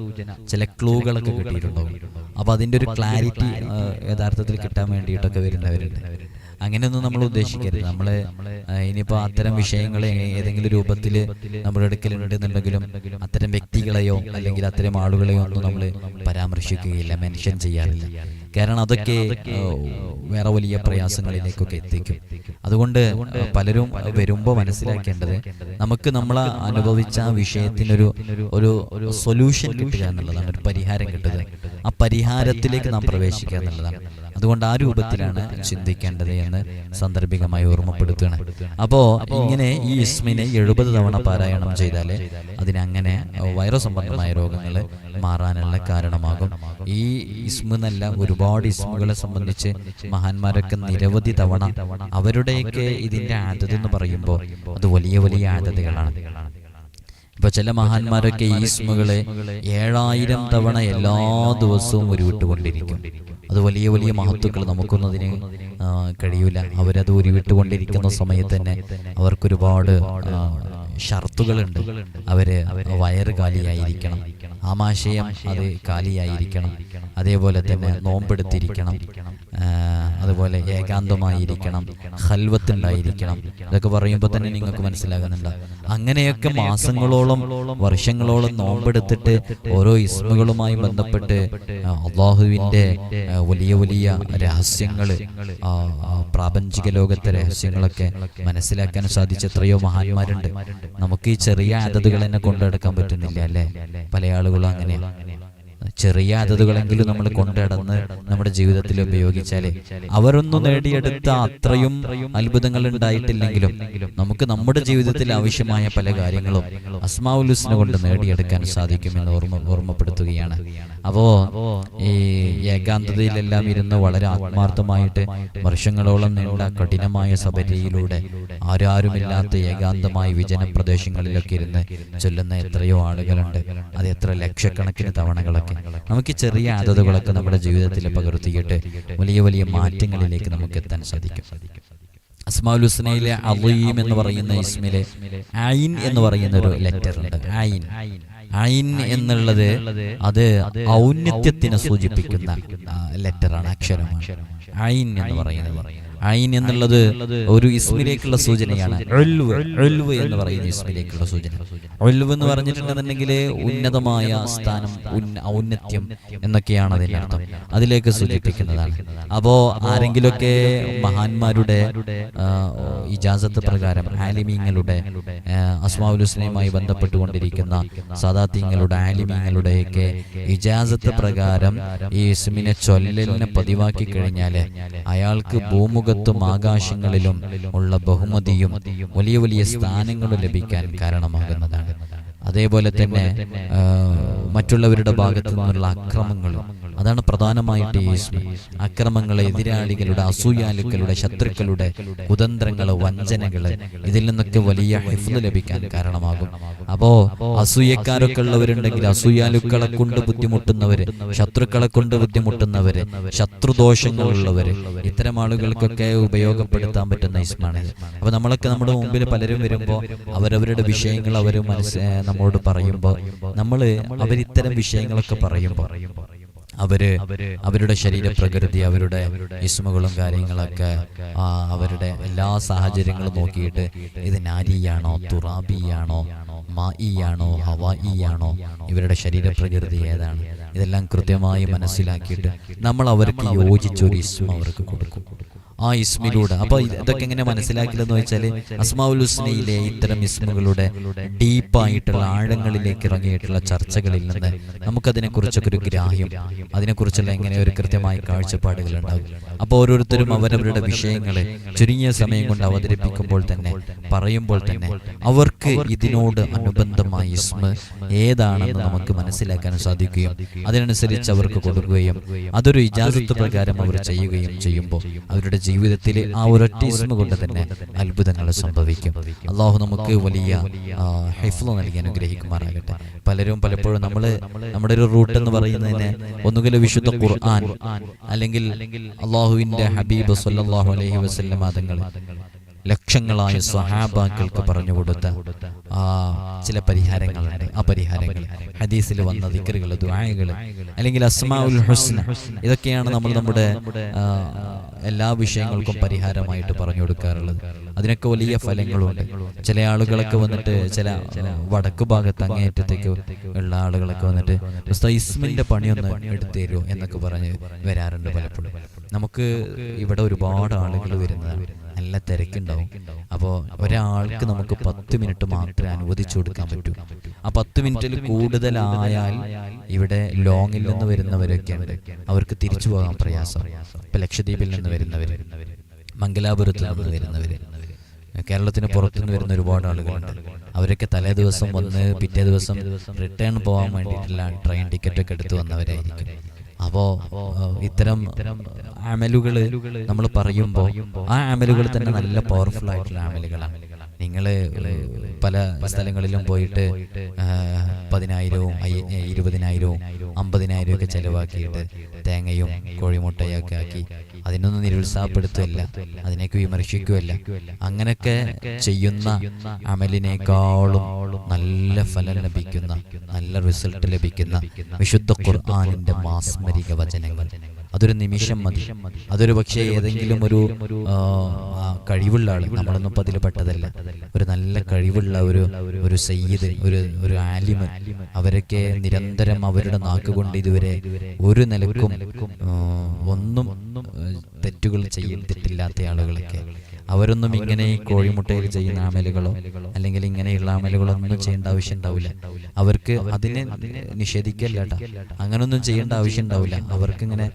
ചില ക്ലൂകളൊക്കെ കിട്ടിയിട്ടുണ്ടാവും. അപ്പൊ അതിന്റെ ഒരു ക്ലാരിറ്റി യഥാർത്ഥത്തിൽ കിട്ടാൻ വേണ്ടിയിട്ടൊക്കെ വരുന്നവരുണ്ട്. അങ്ങനെയൊന്നും നമ്മൾ ഉദ്ദേശിക്കരുത്. നമ്മൾ ഇനിയിപ്പോൾ അത്തരം വിഷയങ്ങൾ ഏതെങ്കിലും രൂപത്തിൽ നമ്മുടെ അടുക്കൽ ഉണ്ടെന്നുണ്ടെങ്കിലും അത്തരം വ്യക്തികളെയോ അല്ലെങ്കിൽ അത്തരം ആളുകളെയോ ഒന്നും നമ്മൾ പരാമർശിക്കുകയില്ല മെൻഷൻ ചെയ്യാറില്ല. കാരണം അതൊക്കെ വേറെ വലിയ പ്രയാസങ്ങളിലേക്കൊക്കെ എത്തിക്കും. അതുകൊണ്ട് പലരും വരുമ്പോൾ മനസ്സിലാക്കേണ്ടത് നമുക്ക് നമ്മൾ അനുഭവിച്ച ആ വിഷയത്തിനൊരു ഒരു ഒരു സൊല്യൂഷൻ കിട്ടുക എന്നുള്ളതാണ് ഒരു പരിഹാരം കിട്ടുക. ആ പരിഹാരത്തിലേക്ക് നാം പ്രവേശിക്കുക എന്നുള്ളതാണ്. അതുകൊണ്ട് ആ രൂപത്തിലാണ് ചിന്തിക്കേണ്ടത് എന്ന് സാന്ദർഭികമായി ഓർമ്മപ്പെടുത്തുകയാണ്. അപ്പോ ഇങ്ങനെ ഈ ഇസ്മിനെ എഴുപത് തവണ പാരായണം ചെയ്താൽ അതിനങ്ങനെ വൈറസ് സംബന്ധമായ രോഗങ്ങൾ മാറാനുള്ള കാരണമാകും. ഈ ഇസ്മ എന്നല്ല ഒരുപാട് ഇസ്മുകളെ സംബന്ധിച്ച് മഹാന്മാരൊക്കെ നിരവധി തവണ അവരുടെയൊക്കെ ഇതിന്റെ ആദത് എന്ന് പറയുമ്പോൾ അത് വലിയ വലിയ ആദതകളാണ്. ഇപ്പൊ ചില മഹാന്മാരൊക്കെ ഈ ഇസ്മുകളെ ഏഴായിരം തവണ എല്ലാ ദിവസവും ഉരുവിട്ടുകൊണ്ടിരിക്കും. അത് വലിയ വലിയ മഹത്വക്കൾ നമുക്കൊന്നും അതിന് കഴിയൂല. അവരത് ഉരുവിട്ടുകൊണ്ടിരിക്കുന്ന സമയത്ത് തന്നെ അവർക്കൊരുപാട് ഷർത്തുകളുണ്ട്. അവർ വയറ് കാലിയായിരിക്കണം. ആമാശയം അത് കാലിയായിരിക്കണം. അതേപോലെ തന്നെ നോമ്പെടുത്തിരിക്കണം. അതുപോലെ ഏകാന്തമായിരിക്കണം ഹൽവത്തുണ്ടായിരിക്കണം. ഇതൊക്കെ പറയുമ്പോൾ തന്നെ നിങ്ങൾക്ക് മനസ്സിലാകുന്നുണ്ട്. അങ്ങനെയൊക്കെ മാസങ്ങളോളം വർഷങ്ങളോളം നോമ്പെടുത്തിട്ട് ഓരോ ഇസ്മുകളുമായി ബന്ധപ്പെട്ട് അള്ളാഹുവിന്റെ വലിയ വലിയ രഹസ്യങ്ങൾ പ്രാപഞ്ചിക ലോകത്തെ രഹസ്യങ്ങളൊക്കെ മനസ്സിലാക്കാൻ സാധിച്ച എത്രയോ മഹാന്മാരുണ്ട്. നമുക്ക് ഈ ചെറിയ അതതുകൾ തന്നെ കൊണ്ടെടുക്കാൻ പറ്റുന്നില്ല അല്ലേ? പല ആളുകളും അങ്ങനെയാണ് ചെറിയ അതതുകളെങ്കിലും നമ്മൾ കൊണ്ടുനടന്ന് നമ്മുടെ ജീവിതത്തിൽ ഉപയോഗിച്ചാലേ അവരൊന്നും നേടിയെടുത്ത അത്രയും അത്ഭുതങ്ങൾ ഉണ്ടായിട്ടില്ലെങ്കിലും നമുക്ക് നമ്മുടെ ജീവിതത്തിൽ ആവശ്യമായ പല കാര്യങ്ങളും അസ്മാവുലുസിനെ കൊണ്ട് നേടിയെടുക്കാൻ സാധിക്കുമെന്ന് ഓർമ്മ ഓർമ്മപ്പെടുത്തുകയാണ്. അപ്പോ ഈ ഏകാന്തതയിലെല്ലാം ഇരുന്ന് വളരെ ആത്മാർത്ഥമായിട്ട് വർഷങ്ങളോളം നീണ്ട കഠിനമായ സബരിയിലൂടെ ആരാരുമില്ലാത്ത ഏകാന്തമായ വിജന പ്രദേശങ്ങളിലൊക്കെ ഇരുന്ന് ചൊല്ലുന്ന എത്രയോ ആളുകളുണ്ട്. അത് എത്ര ലക്ഷക്കണക്കിന് തവണകളൊക്കെ നമുക്ക് ചെറിയ അതതുകളൊക്കെ നമ്മുടെ ജീവിതത്തിൽ പകർത്തിയിട്ട് വലിയ വലിയ മാറ്റങ്ങളിലേക്ക് നമുക്ക് എത്താൻ സാധിക്കും. അസ്മാഉൽ ഹുസ്നയിലെ അലീം എന്ന് പറയുന്ന ഇസ്മിലെ ഐൻ എന്ന് പറയുന്ന ഒരു ലെറ്റർ ഉണ്ട്. ഐൻ. ഐൻ എന്നുള്ളത് അത് ഔന്നത്യത്തിനെ സൂചിപ്പിക്കുന്ന ലെറ്ററാണ് അക്ഷരമാണ്. ഐൻ എന്ന് പറയുന്നത്. ഐൻ എന്നുള്ളത് ഒരു ഇസ്മിലേക്കുള്ള സൂചനയാണ്. എന്ന് പറയുന്ന ഇസ്മിലേക്കുള്ള സൂചന. ഉൽവ് എന്ന് പറഞ്ഞിട്ടുണ്ടെന്നുണ്ടെങ്കിൽ ഉന്നതമായ സ്ഥാനം ഔന്നത്യം എന്നൊക്കെയാണ് അതിന്റെ അർത്ഥം. അതിലേക്ക് സൂചിപ്പിക്കുന്നതാണ്. അപ്പോ ആരെങ്കിലൊക്കെ മഹാന്മാരുടെ ഇജാസത്ത് പ്രകാരം ആലിമീങ്ങളുടെ അസ്മാഉൽ ഹുസ്നയുമായി ബന്ധപ്പെട്ടുകൊണ്ടിരിക്കുന്ന സാദാത്യങ്ങളുടെ ആലിമീങ്ങളുടെയൊക്കെ ഇജാസത്ത് പ്രകാരം ഈ ഇസ്മിനെ ചൊല്ലലിനെ പതിവാക്കി കഴിഞ്ഞാൽ അയാൾക്ക് ഭൂമുഖത്തും ആകാശങ്ങളിലും ഉള്ള ബഹുമതിയും വലിയ വലിയ സ്ഥാനങ്ങളും ലഭിക്കാൻ കാരണമാകുന്നതാണ്. അതേപോലെ തന്നെ മറ്റുള്ളവരുടെ ഭാഗത്തു നിന്നുള്ള അക്രമങ്ങളും അതാണ് പ്രധാനമായിട്ട് യേശു. അക്രമങ്ങളെ എതിരാളികളുടെ അസൂയാലുക്കളുടെ ശത്രുക്കളുടെ കുതന്ത്രങ്ങൾ വഞ്ചനകൾ ഇതിൽ നിന്നൊക്കെ വലിയ ഹിഫ്ല് ലഭിക്കാൻ കാരണമാകും. അപ്പോ അസൂയക്കാരൊക്കെ ഉള്ളവരുണ്ടെങ്കിൽ അസൂയാലുക്കളെ കൊണ്ട് ബുദ്ധിമുട്ടുന്നവര് ശത്രുക്കളെ കൊണ്ട് ബുദ്ധിമുട്ടുന്നവര് ശത്രുദോഷങ്ങളുള്ളവര് ഇത്തരം ആളുകൾക്കൊക്കെ ഉപയോഗപ്പെടുത്താൻ പറ്റുന്ന ഇസ്മാണ് അപ്പൊ നമ്മളൊക്കെ നമ്മുടെ മുമ്പിൽ പലരും വരുമ്പോൾ അവരവരുടെ വിഷയങ്ങൾ അവർ മനസ്സ് നമ്മളോട് പറയുമ്പോൾ നമ്മൾ അവരിത്തരം വിഷയങ്ങളൊക്കെ പറയുമ്പോൾ അവർ അവരുടെ ശരീരപ്രകൃതി അവരുടെ ഇസ്മുകളും കാര്യങ്ങളൊക്കെ ആ, അവരുടെ എല്ലാ സാഹചര്യങ്ങളും നോക്കിയിട്ട് ഇത് നാരിയാണോ തുറാബിയാണോ മായിയാണോ ഹവായിയാണോ ഇവരുടെ ശരീരപ്രകൃതി ഏതാണ്? ഇതെല്ലാം കൃത്യമായി മനസ്സിലാക്കിയിട്ട് നമ്മൾ അവർക്ക് യോജിച്ച ഒരു ഇസ്മ അവർക്ക് കൊടുക്കും. ആ ഇസ്മിലൂടെ. അപ്പൊ ഇതൊക്കെ എങ്ങനെ മനസ്സിലാക്കില്ലെന്ന് വെച്ചാൽ അസ്മാഉൽ ഹുസ്നയിലെ ഇത്തരം ഇസ്മുകളുടെ ഡീപ്പായിട്ടുള്ള ആഴങ്ങളിലേക്ക് ഇറങ്ങിയിട്ടുള്ള ചർച്ചകളിൽ നിന്ന് നമുക്കതിനെ കുറിച്ചൊക്കെ ഒരു ഗ്രാഹ്യം അതിനെക്കുറിച്ചുള്ള എങ്ങനെ ഒരു കൃത്യമായ കാഴ്ചപ്പാടുകൾ ഉണ്ടാകും. അപ്പോൾ ഓരോരുത്തരും അവരവരുടെ വിഷയങ്ങളെ ചുരുങ്ങിയ സമയം കൊണ്ട് അവതരിപ്പിക്കുമ്പോൾ തന്നെ പറയുമ്പോൾ തന്നെ അവർക്ക് ഇതിനോട് അനുബന്ധമായ ഇസ്മ ഏതാണെന്ന് നമുക്ക് മനസ്സിലാക്കാൻ സാധിക്കുകയും അതിനനുസരിച്ച് അവർക്ക് കൊടുക്കുകയും അതൊരു ഇജാസത്ത് പ്രകാരം അവർ ചെയ്യുകയും ചെയ്യുമ്പോൾ അവരുടെ ജീവിതത്തിൽ ആ ഒരൊറ്റ ഇസ്മ കൊണ്ട് തന്നെ അത്ഭുതങ്ങൾ സംഭവിക്കും. അള്ളാഹു നമുക്ക് വലിയ ഹൈഫ്ല നൽകി അനുഗ്രഹിക്കുമാറാകട്ടെ. പലരും പലപ്പോഴും നമ്മൾ നമ്മുടെ ഒരു റൂട്ട് എന്ന് പറയുന്നതിന് ഒന്നുകിൽ വിശുദ്ധ ഖുർആൻ അല്ലെങ്കിൽ അള്ളാഹുവിന്റെ ഹബീബ് സല്ലല്ലാഹു അലൈഹി വസല്ലം മാതങ്ങൾ ലക്ഷങ്ങളായ സ്വഹാബാക്കൾക്ക് പറഞ്ഞു കൊടുത്ത ആ ചില പരിഹാരങ്ങളുണ്ട് ആ പരിഹാരങ്ങൾ. ഹദീസിൽ വന്ന ദിക്കറുകൾ ദുആകൾ അല്ലെങ്കിൽ അസ്മാഉൽ ഹുസ്ന. ഇതൊക്കെയാണ് നമ്മൾ നമ്മുടെ എല്ലാ വിഷയങ്ങൾക്കും പരിഹാരമായിട്ട് പറഞ്ഞു കൊടുക്കാറുള്ളത്. അതിനൊക്കെ വലിയ ഫലങ്ങളുണ്ട്. ചില ആളുകളൊക്കെ വന്നിട്ട് ചില വടക്ക് ഭാഗത്ത് അങ്ങേയറ്റത്തേക്ക് ഉള്ള ആളുകളൊക്കെ വന്നിട്ട് ഇസ്മിന്റെ പണിയൊന്ന് എടുത്തു തരുമോ എന്നൊക്കെ പറഞ്ഞ് വരാറുണ്ട് പലപ്പോഴും. നമുക്ക് ഇവിടെ ഒരുപാട് ആളുകൾ വരുന്നതാണ്. നല്ല തിരക്കുണ്ടാവും. അപ്പോൾ ഒരാൾക്ക് നമുക്ക് പത്ത് മിനിറ്റ് മാത്രമേ അനുവദിച്ചു കൊടുക്കാൻ പറ്റൂ. ആ പത്ത് മിനിറ്റിൽ കൂടുതലായാൽ ഇവിടെ ലോങ്ങിൽ നിന്ന് വരുന്നവരൊക്കെ ഉണ്ട് അവർക്ക് തിരിച്ചു പോകാൻ പ്രയാസം. ഇപ്പൊ ലക്ഷദ്വീപിൽ നിന്ന് വരുന്നവർ മംഗലാപുരത്ത് നിന്ന് വരുന്നവർ കേരളത്തിന് പുറത്തുനിന്ന് വരുന്ന ഒരുപാട് ആളുകളുണ്ട്. അവരൊക്കെ തലേ ദിവസം വന്ന് പിറ്റേ ദിവസം റിട്ടേൺ പോകാൻ വേണ്ടിയിട്ടുള്ള ട്രെയിൻ ടിക്കറ്റൊക്കെ എടുത്ത് വന്നവരായിരിക്കും. അപ്പോ ഇത്തരം അമലുകൾ നമ്മൾ പറയുമ്പോൾ ആ അമലുകൾ തന്നെ നല്ല പവർഫുൾ ആയിട്ടുള്ള അമലുകളാണ് നിങ്ങൾ പല സ്ഥലങ്ങളിലും പോയിട്ട് പതിനായിരവും ഇരുപതിനായിരവും അമ്പതിനായിരവും ഒക്കെ ചെലവാക്കിയിട്ട് തേങ്ങയും കോഴിമുട്ടയൊക്കെ ആക്കി അതിനൊന്നും നിരുത്സാഹപ്പെടുത്തുകയല്ല അതിനേക്ക് വിമർശിക്കുകയല്ല. അങ്ങനെയൊക്കെ ചെയ്യുന്ന അമലിനേക്കാളും നല്ല ഫലം ലഭിക്കുന്ന നല്ല റിസൾട്ട് ലഭിക്കുന്ന വിശുദ്ധ ഖുർആാനിന്റെ മാസ്മരിക വചനങ്ങൾ. അതൊരു നിമിഷം മതി. അതൊരു പക്ഷേ ഏതെങ്കിലും ഒരു കഴിവുള്ള ആൾ നമ്മളൊന്നും ഇപ്പം അതിൽ പെട്ടതല്ല ഒരു നല്ല കഴിവുള്ള ഒരു ഒരു സയ്യിദ് ഒരു ഒരു ആലിമ അവരൊക്കെ നിരന്തരം അവരുടെ നാക്കുകൊണ്ട് ഇതുവരെ ഒരു നിലക്കും ഒന്നും തെറ്റുകൾ ചെയ്തിട്ടില്ലാത്ത ആളുകളൊക്കെ. അവരൊന്നും ഇങ്ങനെ ഈ കോഴിമുട്ടയിൽ ചെയ്യുന്ന അമലുകളോ അല്ലെങ്കിൽ ഇങ്ങനെയുള്ള അമലുകളോ ഒന്നും ചെയ്യേണ്ട ആവശ്യം ഉണ്ടാവില്ല. അവർക്ക് അതിനെ നിഷേധിക്കല്ല അങ്ങനൊന്നും ചെയ്യേണ്ട ആവശ്യം ഉണ്ടാവില്ല. അവർക്ക് ഇങ്ങനെ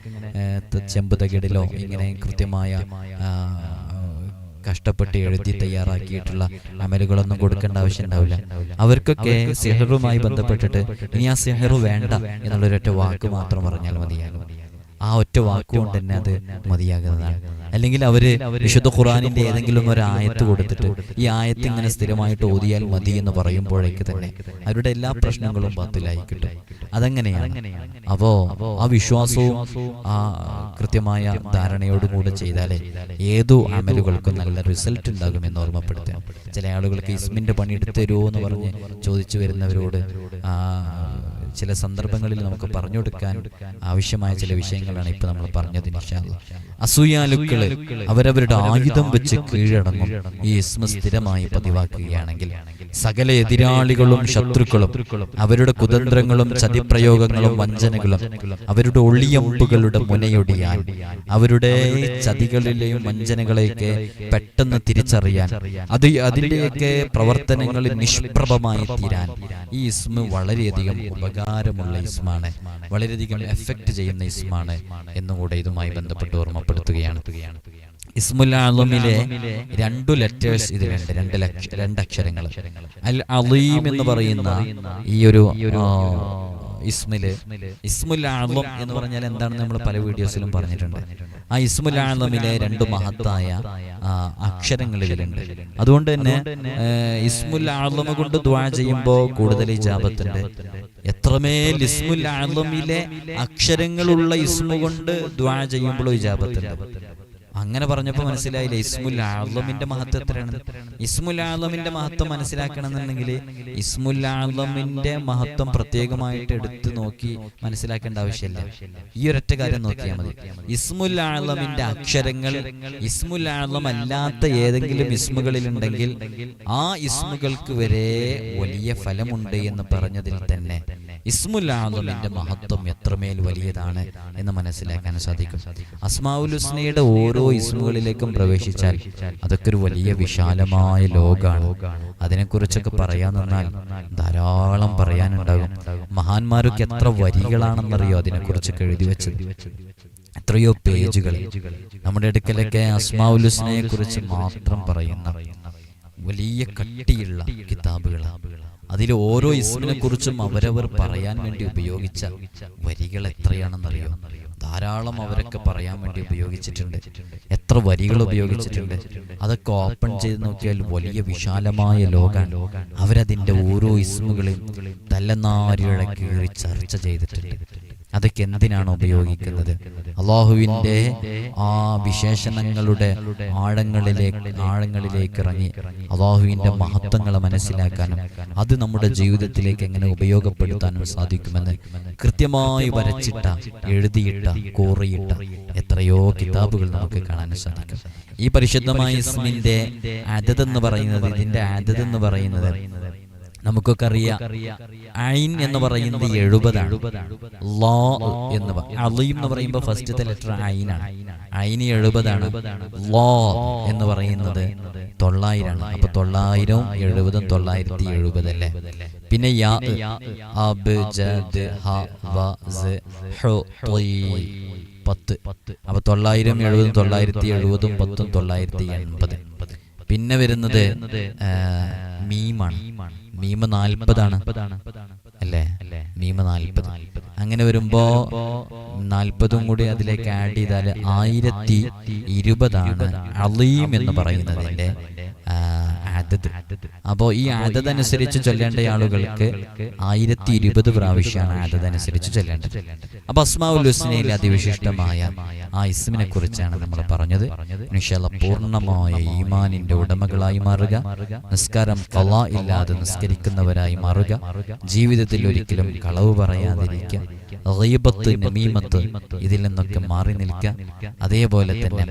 ചെമ്പ് തകിടിലോ ഇങ്ങനെ കൃത്യമായ കഷ്ടപ്പെട്ട് എഴുതി തയ്യാറാക്കിയിട്ടുള്ള അമലുകളൊന്നും കൊടുക്കേണ്ട ആവശ്യം ഉണ്ടാവില്ല. അവർക്കൊക്കെ സിഹറുമായി ബന്ധപ്പെട്ടിട്ട് ഇനി ആ സിഹറു വേണ്ട എന്നുള്ളൊരൊറ്റ വാക്ക് മാത്രം പറഞ്ഞാൽ മതിയാകും ആ ഒറ്റ വാക്കുകൊണ്ട് തന്നെ അത് മതിയാകുന്നതാണ്. അല്ലെങ്കിൽ അവർ വിശുദ്ധ ഖുറാനിന്റെ ഏതെങ്കിലും ഒരു ആയത്ത് കൊടുത്തിട്ട് ഈ ആയത്ത് ഇങ്ങനെ സ്ഥിരമായിട്ട് ഓതിയാൽ മതി എന്ന് പറയുമ്പോഴേക്ക് തന്നെ അവരുടെ എല്ലാ പ്രശ്നങ്ങളും ബാത്തിലായി കിട്ടും. അതെങ്ങനെയാണ്. അപ്പോ ആ വിശ്വാസവും ആ കൃത്യമായ ധാരണയോടുകൂടെ ചെയ്താലേ ഏതു അമലുകൾക്കും നല്ല റിസൾട്ട് ഉണ്ടാകും എന്ന് ഓർമ്മപ്പെടുത്തുക. ചില ആളുകൾക്ക് ഇസ്മിന്റെ പണി എടുത്തു തരുമോ എന്ന് പറഞ്ഞ് ചോദിച്ചു വരുന്നവരോട് ആ ചില സന്ദർഭങ്ങളിൽ നമുക്ക് പറഞ്ഞു കൊടുക്കാൻ ആവശ്യമായ ചില വിഷയങ്ങളാണ് ഇപ്പൊ നമ്മൾ പറഞ്ഞത്. അസൂയാലുക്കൾ അവരവരുടെ ആയുധം വെച്ച് കീഴടങ്ങും ഈ ഇസ്മ സ്ഥിരമായി പതിവാക്കുകയാണെങ്കിൽ സകല എതിരാളികളും ശത്രുക്കളും അവരുടെ കുതന്ത്രങ്ങളും ചതിപ്രയോഗങ്ങളും വഞ്ചനകളും അവരുടെ ഒളിയമ്പുകളുടെ മുനയൊടിയാൻ അവരുടെ ചതികളിലെയും വഞ്ചനകളെയൊക്കെ പെട്ടെന്ന് തിരിച്ചറിയാൻ അത് അതിന്റെയൊക്കെ പ്രവർത്തനങ്ങളിൽ നിഷ്പ്രഭമായി തീരാൻ ഈ ഇസ്മ വളരെയധികം ഉപകാരമുള്ള ഇസ്മാണ്. വളരെയധികം എഫക്റ്റ് ചെയ്യുന്ന ഇസ്മാണ് എന്നുകൂടെ ഇതുമായി ബന്ധപ്പെട്ട് ഓർമ്മപ്പെടുത്തുകയാണ്. ഇസ്മുൽ അലമിലെ രണ്ടു ലെറ്റേഴ്സ് ഇതിലുണ്ട്. രണ്ട് രണ്ട് അക്ഷരങ്ങൾ. അൽ അലീം എന്ന് പറയുന്ന ഈ ഒരു ഇസ്മിൽ. ഇസ്മുൽ ആലം എന്ന് പറഞ്ഞാൽ എന്താണെന്ന് നമ്മൾ പല വീഡിയോസിലും പറഞ്ഞിട്ടുണ്ട്. ആ ഇസ്മുൽ ആലമിലെ രണ്ട് മഹത്തായ അക്ഷരങ്ങൾ ഇതിലുണ്ട് അതുകൊണ്ട് തന്നെ ഇസ്മുൽ ആലമ കൊണ്ട് ദ്വാ ചെയ്യുമ്പോൾ കൂടുതൽ ജാപത്തിന്റെ എത്രമേൽ ഇസ്മുൽ ആലമിലെ അക്ഷരങ്ങളുള്ള ഇസ്മു കൊണ്ട് ദ്വാ ചെയ്യുമ്പോഴും ഇജാബത്തുണ്ട്. അങ്ങനെ പറഞ്ഞപ്പോൾ മനസ്സിലായില്ല? ഇസ്മുൽ ആലമിന്റെ മഹത്വം എത്രയാണ് ഇസ്മുൽ ആലമിന്റെ മഹത്വം മനസ്സിലാക്കണമെന്നുണ്ടെങ്കിൽ ഇസ്മുൽ ആലമിന്റെ മഹത്വം പ്രത്യേകമായിട്ട് എടുത്തു നോക്കി മനസ്സിലാക്കേണ്ട ആവശ്യമില്ല. ഈ ഒരൊറ്റ കാര്യം നോക്കിയാൽ മതി. ഇസ്മുൽ ആലമിന്റെ അക്ഷരങ്ങൾ ഇസ്മുൽ ആലം അല്ലാത്ത ഏതെങ്കിലും ഇസ്മുകളിൽ ഉണ്ടെങ്കിൽ ആ ഇസ്മുകൾക്ക് വരെ വലിയ ഫലമുണ്ട് എന്ന് പറഞ്ഞതിൽ തന്നെ ഇസ്മുൽ ആലമിന്റെ മഹത്വം എത്രമേൽ വലിയതാണ് എന്ന് മനസ്സിലാക്കാൻ സാധിക്കും. അസ്മാവുൽ ഹുസ്നയുടെ ഓരോ ഇസ്മുകളിലേക്കും പ്രവേശിച്ചാൽ അതൊക്കെ ഒരു വലിയ വിശാലമായ ലോകമാണ് അതിനെക്കുറിച്ചൊക്കെ പറയാൻ നിന്നാൽ ധാരാളം പറയാനുണ്ടാകും. മഹാന്മാരൊക്കെ എത്ര വരികളാണെന്നറിയോ അതിനെക്കുറിച്ചൊക്കെ എഴുതി വെച്ചത്? എത്രയോ പേജുകൾ. നമ്മുടെ അടുക്കലൊക്കെ അസ്മാവുലുസ്നയെ കുറിച്ച് മാത്രം പറയുന്ന വലിയ കട്ടിയുള്ള കിതാബുകളാണ് അതിൽ ഓരോ ഇസ്മിനെ കുറിച്ചും അവരവർ പറയാൻ വേണ്ടി ഉപയോഗിച്ച വരികൾ എത്രയാണെന്നറിയോ? ധാരാളം അവരൊക്കെ പറയാൻ വേണ്ടി ഉപയോഗിച്ചിട്ടുണ്ട്. എത്ര വരികൾ ഉപയോഗിച്ചിട്ടുണ്ട്. അതൊക്കെ ഓപ്പൺ ചെയ്ത് നോക്കിയാൽ വലിയ വിശാലമായ ലോകാണ്. അവരതിന്റെ ഓരോ ഇസ്മുകളെയും തലനാരിഴ കീറി ചർച്ച ചെയ്തിട്ടുണ്ട്. അതൊക്കെ എന്തിനാണ് ഉപയോഗിക്കുന്നത്? അള്ളാഹുവിന്റെ ആ വിശേഷണങ്ങളുടെ ആഴങ്ങളിലേക്ക് ആഴങ്ങളിലേക്ക് ഇറങ്ങി അള്ളാഹുവിന്റെ മഹത്വങ്ങളെ മനസ്സിലാക്കാനും അത് നമ്മുടെ ജീവിതത്തിലേക്ക് എങ്ങനെ ഉപയോഗപ്പെടുത്താനും സാധിക്കുമെന്ന് കൃത്യമായി വരച്ചിട്ട എഴുതിയിട്ട കോറിയിട്ട എത്രയോ കിതാബുകൾ നമുക്ക് കാണാൻ സാധിക്കും. ഈ പരിശുദ്ധമായ ഇസ്മിന്റെ അതതെന്ന് പറയുന്നത് ഇതിന്റെ അതതെന്ന് പറയുന്നത് നമുക്കൊക്കെ അറിയാം. ഐൻ എന്ന് പറയുന്നത് എഴുപതാണ്. ലോ എന്ന് അലീം എന്ന് പറയുമ്പോൾ ഫസ്റ്റത്തെ ലെറ്റർ ഐനാണ്. ഐന് എഴുപതാണ്. ലോ എന്ന് പറയുന്നത് തൊള്ളായിരമാണ് അപ്പൊ തൊള്ളായിരവും എഴുപതും തൊള്ളായിരത്തി എഴുപത് അല്ലേ പിന്നെ യാ അബ് ജദ് ഹ വ സ് ഹു ത്വീ. പത്ത്. അപ്പൊ തൊള്ളായിരം എഴുപതും തൊള്ളായിരത്തി എഴുപതും പത്തും തൊള്ളായിരത്തി എൺപത്. പിന്നെ വരുന്നത് മീമാണ്. മീമ നാൽപ്പതാണ്. അല്ലേ? മീമ നാൽപ്പത്. അങ്ങനെ വരുമ്പോ നാൽപ്പതും കൂടി അതിലേക്ക് ആഡ് ചെയ്താൽ ആയിരത്തി ഇരുപതാണ് അലീം എന്ന് പറയുന്നതിന്റെ ആ, അപ്പോൾ അപ്പോ ഈ ആദത് അനുസരിച്ച് ചൊല്ലേണ്ട ആളുകൾക്ക് ആയിരത്തി ഇരുപത് പ്രാവശ്യമാണ് ആദത് അനുസരിച്ച് ചൊല്ലേണ്ടത്. അപ്പൊ അസ്മാഉൽ ഹുസ്നയിലെ അതിവിശിഷ്ടമായ ആ ഇസ്മിനെ കുറിച്ചാണ് നമ്മൾ പറഞ്ഞത്. പൂർണമായ ഈമാനിന്റെ ഉടമകളായി മാറുക. നിസ്കാരം കല ഇല്ലാതെ നിസ്കരിക്കുന്നവരായി മാറുക. ജീവിതത്തിൽ ഒരിക്കലും കളവ് പറയാതിരിക്കുക. റീബത്ത് നമീമത്ത് ഇതിൽ നിന്നൊക്കെ മാറി നിൽക്കുക. അതേപോലെ തന്നെ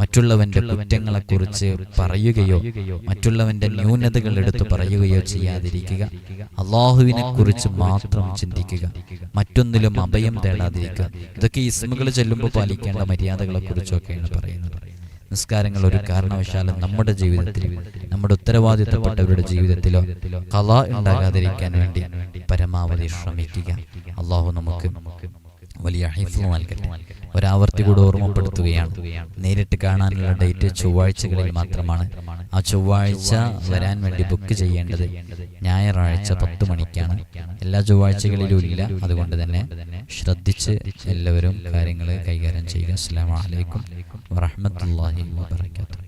മറ്റുള്ളവന്റെ കുറ്റങ്ങളെ കുറിച്ച് പറയുകയോ മറ്റുള്ളവന്റെ ന്യൂനതകൾ എടുത്ത് പറയുകയോ ചെയ്യാതിരിക്കുക. അള്ളാഹുവിനെ കുറിച്ച് മാത്രം ചിന്തിക്കുക. മറ്റൊന്നിലും അഭയം തേടാതിരിക്കുക. ഇതൊക്കെ ഇസ്മുകൾ ചെല്ലുമ്പോൾ പാലിക്കേണ്ട മര്യാദകളെ കുറിച്ചൊക്കെയാണ് പറയുന്നത്. നിസ്കാരങ്ങൾ ഒരു കാരണവശാലും നമ്മുടെ ജീവിതത്തിൽ നമ്മുടെ ഉത്തരവാദിത്തപ്പെട്ടവരുടെ ജീവിതത്തിലോ കല ഉണ്ടാകാതിരിക്കാൻ വേണ്ടി പരമാവധി ശ്രമിക്കുക. അള്ളാഹു നമുക്ക് വലിയ ഹൈഫ് നൽകട്ടെ ഒരാവർത്തി കൂടെ ഓർമ്മപ്പെടുത്തുകയാണ്. നേരിട്ട് കാണാനുള്ള ഡേറ്റ് ചൊവ്വാഴ്ചകളിൽ മാത്രമാണ്. ആ ചൊവ്വാഴ്ച വരാൻ വേണ്ടി ബുക്ക് ചെയ്യേണ്ടത് ഞായറാഴ്ച പത്ത് മണിക്കാണ്. എല്ലാ ചൊവ്വാഴ്ചകളിലും ഇല്ല. അതുകൊണ്ട് തന്നെ ശ്രദ്ധിച്ച് എല്ലാവരും കാര്യങ്ങൾ കൈകാര്യം ചെയ്യുക. അസ്സാം വലൈക്കും വറഹമത്തല്ലാഹി വാബർക്കാത്തു